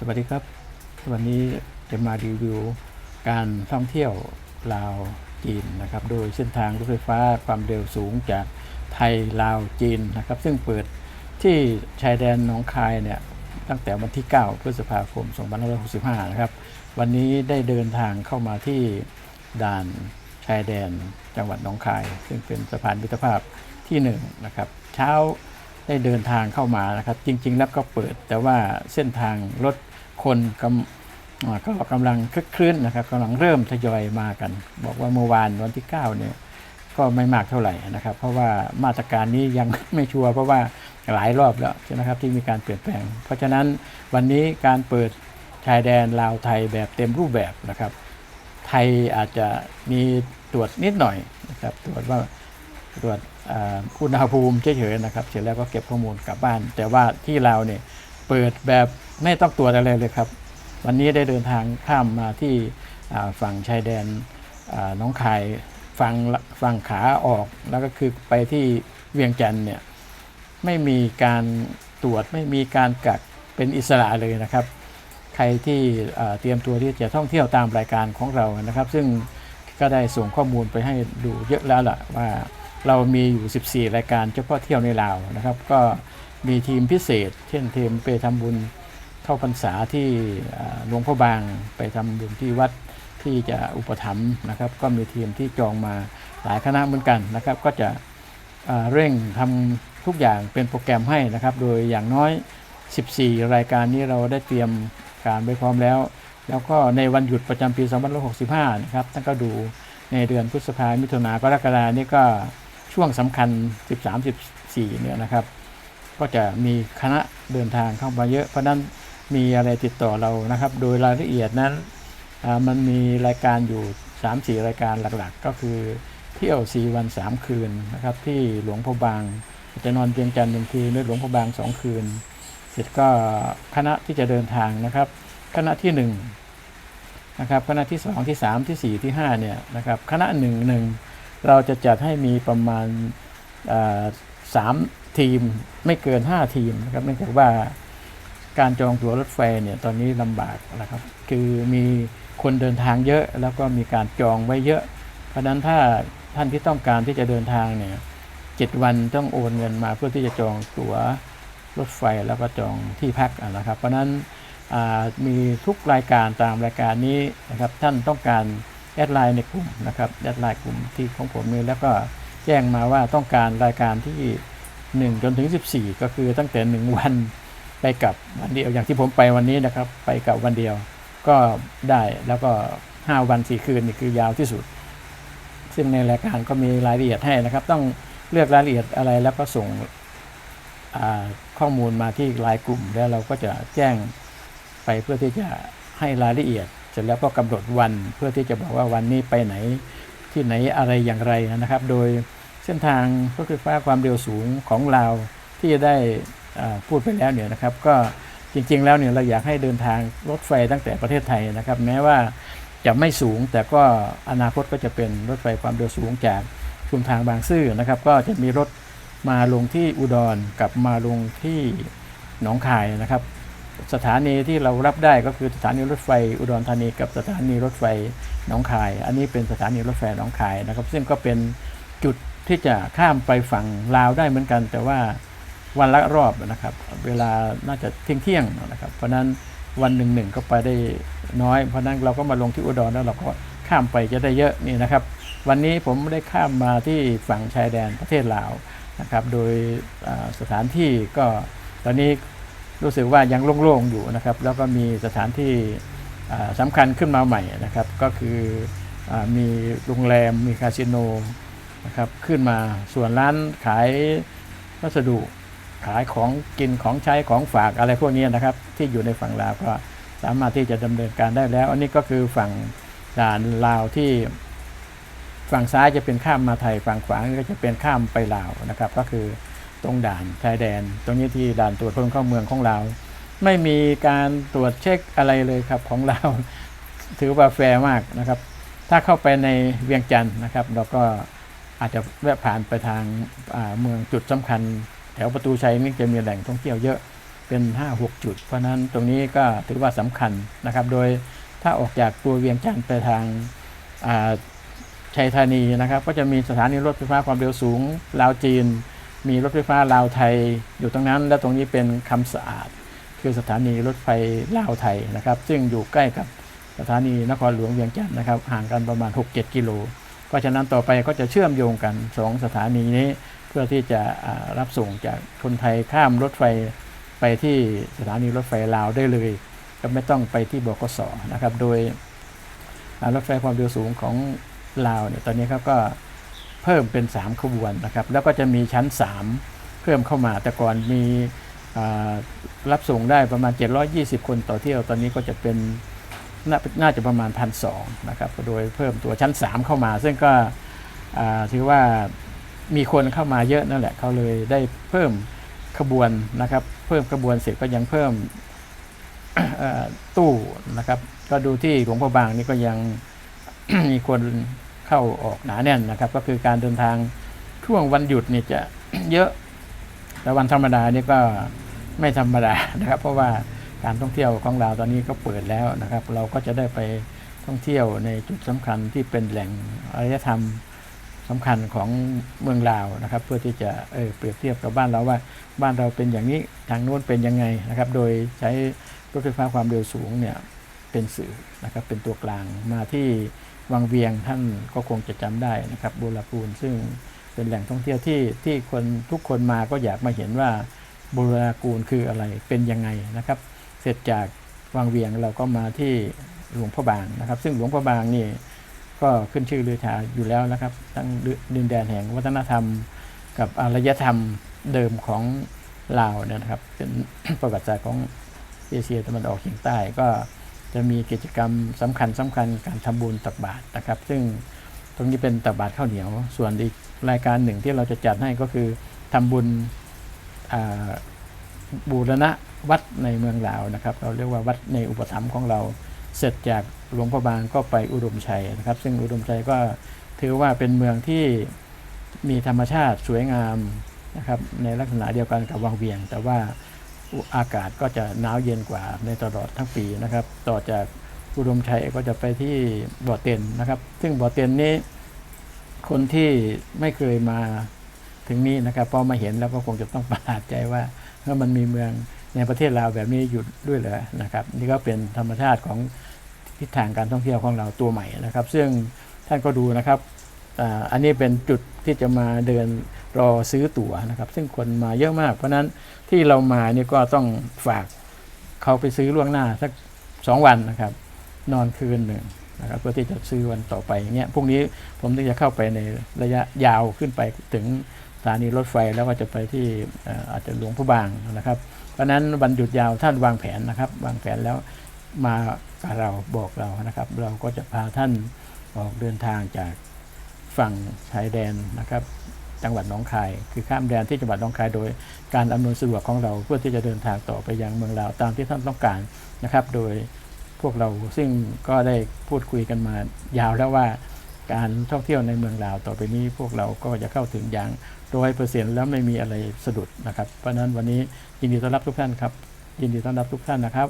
สวัสดีครับ วันนี้จะมารีวิวการท่องเที่ยวลาวจีนนะครับ โดยเส้นทางรถไฟฟ้าความเร็วสูงจากไทยลาวจีนนะครับ ซึ่งเปิดที่ชายแดนหนองคายเนี่ยตั้งแต่วันที่ 9 พฤษภาคม 2565 นะครับ วันนี้ได้เดินทางเข้ามาที่ด่านชายแดนจังหวัดหนองคาย ซึ่งเป็นสะพานมิตรภาพที่1นนะครับ เช้า ได้เดินทางเข้ามานะครับ จริง ๆ แล้วก็เปิด แต่ว่าเส้นทางรถคนกำก็กำลังคลึกคลื้นนะครับกำลังเริ่มทยอยมากัน บอกว่าเมื่อวานวันที่ 9 เนี่ยก็ไม่มากเท่าไหร่นะครับ เพราะว่ามาตรการนี้ยังไม่ชัวร์เพราะว่าหลายรอบแล้วใช่ไหมครับที่มีการเปลี่ยนแปลง เพราะฉะนั้นวันนี้การเปิดชายแดนลาวไทยแบบเต็มรูปแบบนะครับ ไทยอาจจะมีตรวจนิดหน่อยนะครับตรวจว่า ตรวจอ่าอุณหภูมิเฉยๆนะครับ เสร็จแล้วก็เก็บข้อมูลกลับบ้าน แต่ว่าที่เราเนี่ยเปิดแบบไม่ต้องตรวจอะไรเลยครับ วันนี้ได้เดินทางข้ามมาที่ฝั่งชายแดนน้องคายฝั่งฝั่งขาออกแล้วก็คือไปที่เวียงจันทร์เนี่ยไม่มีการตรวจไม่มีการกักเป็นอิสระเลยนะครับ ใครที่เตรียมตัวที่จะท่องเที่ยวตามรายการของเรานะครับ ซึ่งก็ได้ส่งข้อมูลไปให้ดูเยอะแล้วล่ะว่า เรามีอยู่ 14 รายการเฉพาะเที่ยวในลาวนะครับ ก็มีทีมพิเศษ เช่นทีมไปทำบุญเข้าพรรษาที่หลวงพ่อบางไปทำบุญที่วัดที่จะอุปถัมภ์นะครับ ก็มีทีมที่จองมาหลายคณะเหมือนกันนะครับ ก็จะเร่งทำทุกอย่างเป็นโปรแกรมให้นะครับ โดยอย่างน้อย 14 รายการนี้เราได้เตรียมการไว้พร้อมแล้ว แล้วก็ในวันหยุดประจำปี 2565 นะครับท่านก็ดูในเดือนพฤษภามิถุนากรกฎานี่ก็ ช่วงสำคัญ 13-14 เนี่ยนะครับ ก็จะมีคณะเดินทางเข้ามาเยอะ เพราะนั้นมีอะไรติดต่อเรานะครับ โดยรายละเอียดนั้นมันมีรายการอยู่ 3-4 รายการหลักๆ ก็คือเที่ยว 4 วัน 3 คืนนะครับ ที่หลวงพอบางจะนอนเพียงจันทร์หนึ่งคืนด้วยหลวงพอบาง2คืน เสร็จก็คณะที่จะเดินทางนะครับ คณะที่1นะครับคณะที่ 2 ที่ 3 ที่ 4 ที่5เนี่ยนะครับคณะ1 1 เราจะจัดให้มีประมาณสามทีมไม่เกิน 5 ทีมนะครับเนื่องจากว่าการจองตั๋วรถไฟเนี่ยตอนนี้ลำบากนะครับ คือมีคนเดินทางเยอะแล้วก็มีการจองไว้เยอะ เพราะนั้นถ้าท่านที่ต้องการที่จะเดินทางเนี่ยเจ็ดวันต้องโอนเงินมาเพื่อที่จะจองตั๋วรถไฟแล้วก็จองที่พักะนะครับ เพราะนั้นมีทุกรายการตามรายการนี้นะครับท่านต้องการ แอดไลน์ในกลุ่มนะครับแอดไลน์กลุ่มที่ของผมนี่แล้วก็แจ้งมาว่าต้องการรายการที่1จนถึง 14 ก็คือตั้งแต่ 1 วันไปกับวันเดียวอย่างที่ผมไปวันนี้นะครับ ไปกับวันเดียวก็ได้แล้วก็ 5 วัน 4 คืนนี่คือยาวที่สุด ซึ่งในรายการก็มีรายละเอียดให้นะครับ ต้องเลือกรายละเอียดอะไรแล้วก็ส่งข้อมูลมาที่ไลน์กลุ่มแล้วเราก็จะแจ้งไปเพื่อที่จะให้รายละเอียด สร็จแล้วก็กำหนดวันเพื่อที่จะบอกว่าวันนี้ไปไหนที่ไหนอะไรอย่างไรนะครับ โดยเส้นทางรถไฟฟ้าความเร็วสูงของเราที่จะได้พูดไปแล้วเนี่ยนะครับ ก็จริงๆแล้วเนี่ยเราอยากให้เดินทางรถไฟตั้งแต่ประเทศไทยนะครับ แม้ว่าจะไม่สูงแต่ก็อนาคตก็จะเป็นรถไฟความเร็วสูงจากชุมทางบางซื่อนะครับ ก็จะมีรถมาลงที่อุดรกับมาลงที่หนองคายนะครับ สถานีที่เรารับได้ก็คือสถานีรถไฟอุดรธานีกับสถานีรถไฟหนองคาย อันนี้เป็นสถานีรถไฟหนองคายนะครับ ซึ่งก็เป็นจุดที่จะข้ามไปฝั่งลาวได้เหมือนกัน แต่ว่าวันละรอบนะครับ เวลาน่าจะเที่ยงเที่ยงนะครับ เพราะนั้นวันหนึ่งหนึ่งก็ไปได้น้อย เพราะนั้นเราก็มาลงที่อุดรแล้วเราก็ข้ามไปจะได้เยอะนี่นะครับ วันนี้ผมได้ข้ามมาที่ฝั่งชายแดนประเทศลาวนะครับ โดยสถานที่ก็ตอนนี้ รู้สึกว่ายังโล่งๆอยู่นะครับ แล้วก็มีสถานที่สำคัญขึ้นมาใหม่นะครับ ก็คืออมีโรงแรมมีคาสิโนนะครับขึ้นมาส่วนร้านขายวัสดุขายของกินของใช้ของฝากอะไรพวกนี้นะครับ ที่อยู่ในฝั่งลาวก็สามารถที่จะดำเนินการได้แล้ว อันนี้ก็คือฝั่งด่านลาวที่ฝั่งซ้ายจะเป็นข้ามมาไทยฝั่งขวาก็จะเป็นข้ามไปลาวนะครับ ก็คือ ตรงด่านชายแดน ตรงนี้ที่ด่านตรวจคนเข้าเมืองของเราไม่มีการตรวจเช็คอะไรเลยครับของเรา ถือว่าแฟร์มากนะครับ ถ้าเข้าไปในเวียงจันทร์นะครับ เราก็อาจจะแวะผ่านไปทางาเมืองจุดสำคัญ แถวประตูชัยนี่จะมีแหล่งท่องเที่ยวเยอะเป็น 5 6 จุด เพราะนั้นตรงนี้ก็ถือว่าสำคัญนะครับ โดยถ้าออกจากตัวเวียงจันทร์ไปทางาชัยธานีนะครับ ก็จะมีสถานีรถไฟฟ้าความเร็วสูงลาวจีน มีรถไฟฟ้าลาวไทยอยู่ตรงนั้น และตรงนี้เป็นคำสะอาด คือสถานีรถไฟลาวไทยนะครับ ซึ่งอยู่ใกล้กับสถานีนครหลวงเวียงจันทร์นะครับ ห่างกันประมาณ 6-7 กิโล เพราะฉะนั้นต่อไปก็จะเชื่อมโยงกัน 2 สถานีนี้เพื่อที่จะรับส่งจากคนไทยข้ามรถไฟไปที่สถานีรถไฟลาวได้เลย ก็ไม่ต้องไปที่บกสนะครับ โดยรถไฟความเร็วสูงของลาวเนี่ยตอนนี้ครับก็ เพิ่มเป็น 3 ขบวนนะครับแล้วก็จะมีชั้น 3 เพิ่มเข้ามาแต่ก่อนมีรับส่งได้ประมาณ 720 คนต่อเที่ยวตอนนี้ก็จะเป็นนน่าจะประมาณพันสนะครับโดยเพิ่มตัวชั้น 3 เข้ามา ซึ่งก็ถือว่ามีคนเข้ามาเยอะนั่นแหละเขาเลยได้เพิ่มขบวนนะครับ เพิ่มขบวนเสร็จก็ยังเพิ่มตู้นะครับ ก็ดูที่หลวงพ่อบางนี่ก็ยังมีคน เข้าออกหนาแน่นนะครับ ก็คือการเดินทางช่วงวันหยุดเนี่ยจะเยอะแต่วันธรรมดานี่ก็ไม่ธรรมดานะครับ เพราะว่าการท่องเที่ยวของเราตอนนี้ก็เปิดแล้วนะครับ เราก็จะได้ไปท่องเที่ยวในจุดสำคัญที่เป็นแหล่งอารยธรรมสำคัญของเมืองลาวนะครับ เพื่อที่จะเออเปรียบเทียบกับบ้านเราว่า บ้านเราเป็นอย่างนี้ทางโน้นเป็นยังไงนะครับ โดยใช้รถไฟฟ้าความเร็วสูงเนี่ย เป็นสื่อนะครับเป็นตัวกลางมาที่วังเวียงท่านก็คงจะจำได้นะครับโบราณซึ่งเป็นแหล่งท่องเที่ยวที่ที่คนทุกคนมาก็อยากมาเห็นว่าโบราณกูลคืออะไรเป็นยังไงนะครับ เสร็จจากวังเวียงเราก็มาที่หลวงพ่อบางนะครับ ซึ่งหลวงพ่อบางนี่ก็ขึ้นชื่อลือชาอยู่แล้วนะครับ ทั้งดินแดนแห่งวัฒนธรรม กับอารยธรรมเดิมของลาวเนี่ยนะครับ เป็นประวัติศาสตร์ของเอเชียตะวันออกเฉียงใต้ก็ จะมีกิจกรรมสำคัญสำคัญการทำบุญตักบาตรนะครับ ซึ่งตรงนี้เป็นตักบาตรข้าวเหนียว ส่วนอีกรายการหนึ่งที่เราจะจัดให้ก็คือทำบุญบูรณะวัดในเมืองลาวนะครับ เราเรียกว่าวัดในอุปถัมภ์ของเราเสร็จจากหลวงพ่อบางก็ไปอุดมชัยนะครับ ซึ่งอุดมชัยก็ถือว่าเป็นเมืองที่มีธรรมชาติสวยงามนะครับในลักษณะเดียวกันกับวังเวียง แต่ว่า อากาศก็จะหนาวเย็นกว่าในตลอดทั้งปีนะครับ ต่อจากอุดมชัยก็จะไปที่บ่อเต็นนะครับ ซึ่งบ่อเต็นนี้ คนที่ไม่เคยมาถึงนี้นะครับพอมาเห็นแล้วก็คงจะต้องประหลาดใจว่าเมื่อมันมีเมืองในประเทศลาวแบบนี้อยู่ด้วยเหรอนะครับ นี่ก็เป็นธรรมชาติของทิศทางการท่องเที่ยวของเราตัวใหม่นะครับ ซึ่งท่านก็ดูนะครับ อ่าอันนี้เป็นจุดที่จะมาเดินรอซื้อตั๋วนะครับ ซึ่งคนมาเยอะมาก เพราะนั้นที่เรามานี่ก็ต้องฝากเขาไปซื้อล่วงหน้าสักสองวันนะครับ นอนคืนหนึ่งนะครับเพื่อที่จะซื้อวันต่อไปอย่างเงี้ยพรุ่งนี้ผมถึงจะเข้าไปในระยะยาวขึ้นไปถึงสถานีรถไฟแล้วก็จะไปที่อาจจะหลวงพระบางนะครับ เพราะฉะนั้นวันหยุดยาวท่านวางแผนนะครับ วางแผนแล้วมากับเราบอกเรานะครับ เราก็จะพาท่านออกเดินทางจาก ฝั่งชายแดนนะครับจังหวัดหนองคาย คือข้ามแดนที่จังหวัดหนองคายโดยการอำนวยสะดวกของเราเพื่อที่จะเดินทางต่อไปยังเมืองลาวตามที่ท่านต้องการนะครับ โดยพวกเราซึ่งก็ได้พูดคุยกันมายาวแล้วว่าการท่องเที่ยวในเมืองลาวต่อไปนี้พวกเราก็จะเข้าถึงอย่างร้อยเปอร์เซ็นต์แล้วไม่มีอะไรสะดุดนะครับ เพราะฉะนั้นวันนี้ยินดีต้อนรับทุกท่านครับ ยินดีต้อนรับทุกท่านนะครับ